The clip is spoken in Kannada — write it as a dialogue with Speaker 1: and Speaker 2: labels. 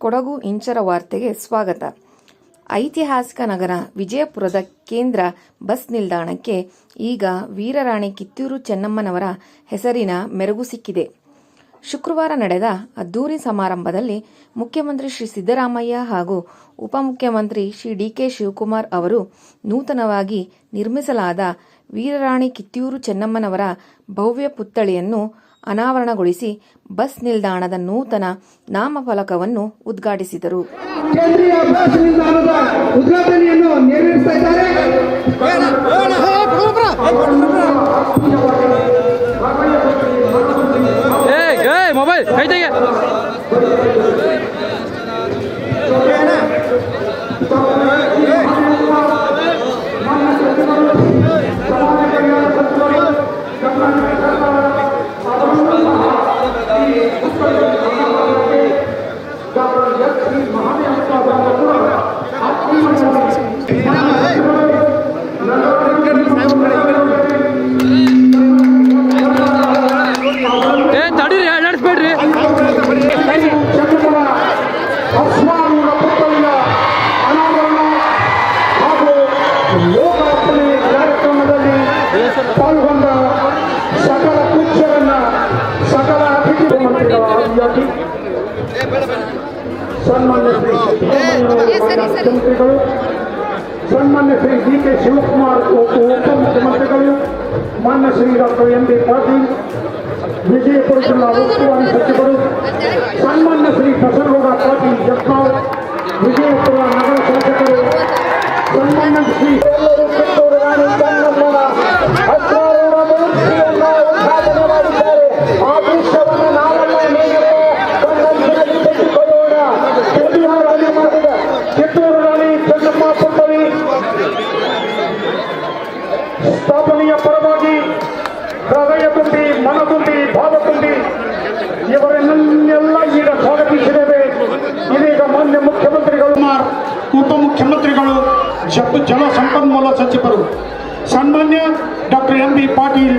Speaker 1: ಕೊಡಗು ಇಂಚರ ವಾರ್ತೆಗೆ ಸ್ವಾಗತ. ಐತಿಹಾಸಿಕ ನಗರ ವಿಜಯಪುರದ ಕೇಂದ್ರ ಬಸ್ ನಿಲ್ದಾಣಕ್ಕೆ ಈಗ ವೀರರಾಣಿ ಕಿತ್ತೂರು ಚೆನ್ನಮ್ಮನವರ ಹೆಸರಿನ ಮೆರುಗು ಸಿಕ್ಕಿದೆ. ಶುಕ್ರವಾರ ನಡೆದ ಅದ್ದೂರಿ ಸಮಾರಂಭದಲ್ಲಿ ಮುಖ್ಯಮಂತ್ರಿ ಶ್ರೀ ಸಿದ್ದರಾಮಯ್ಯ ಹಾಗೂ ಉಪಮುಖ್ಯಮಂತ್ರಿ ಶ್ರೀ ಡಿ ಕೆ ಶಿವಕುಮಾರ್ ಅವರು ನೂತನವಾಗಿ ನಿರ್ಮಿಸಲಾದ ವೀರರಾಣಿ ಕಿತ್ತೂರು ಚೆನ್ನಮ್ಮನವರ ಭವ್ಯ ಪುತ್ಥಳಿಯನ್ನು ಅನಾವರಣಗೊಳಿಸಿ ಬಸ್ ನಿಲ್ದಾಣದ ನೂತನ ನಾಮಫಲಕವನ್ನು ಉದ್ಘಾಟಿಸಿದರು.
Speaker 2: ಕೇಂದ್ರೀಯ ಬಸ್ ನಿಲ್ದಾಣದ ಉದ್ಘಾಟನೆಯನ್ನು ನೆರವೇರಿಸ್ತಾ ಇದ್ದಾರೆ.
Speaker 3: ಏಯ್ ಏಯ್ ಮೊಬೈಲ್ ಕೈ ತೆಗೆ.
Speaker 2: ಲೋಕಾರ್ಪಣೆ ಕಾರ್ಯಕ್ರಮದಲ್ಲಿ ಪಾಲ್ಗೊಂಡ ಸಕಲ ಪೂಜ್ಯರನ್ನ ಸಕಲ ಅತಿಥಿ ಮಂತ್ರಿಗಳ ಆದಿಯಾಗಿ ಸನ್ಮಾನ್ಯ ಶ್ರೀ ಮುಖ್ಯಮಂತ್ರಿಗಳು ಸನ್ಮಾನ್ಯ ಶ್ರೀ ಡಿ ಕೆ ಶಿವಕುಮಾರ್ ಉಪ ಉಪಮುಖ್ಯಮಂತ್ರಿಗಳು ಮಾನ್ಯ Shri doctor M B Patil Vijayapura ಜಿಲ್ಲಾ ಉಸ್ತುವಾರಿ ಸಚಿವರು ಸ್ಥಾಪನೆಯ ಪರವಾಗಿ ಹೃದಯ ತುಂಬಿ, ಮನ ತುಂಬಿ, ಭಾವ ತುಂಬಿ ಇವರನ್ನೆಲ್ಲ ಈಗ ಸ್ವಾಗತಿಸಿದ್ದೇವೆ. ಇದೀಗ ಮಾನ್ಯ ಮುಖ್ಯಮಂತ್ರಿಗಳು ಉಪಮುಖ್ಯಮಂತ್ರಿಗಳು ಜಲ ಸಂಪನ್ಮೂಲ ಸಚಿವರು, ಸನ್ಮಾನ್ಯ ಡಾಕ್ಟರ್ ಎಂ ಬಿ ಪಾಟೀಲ್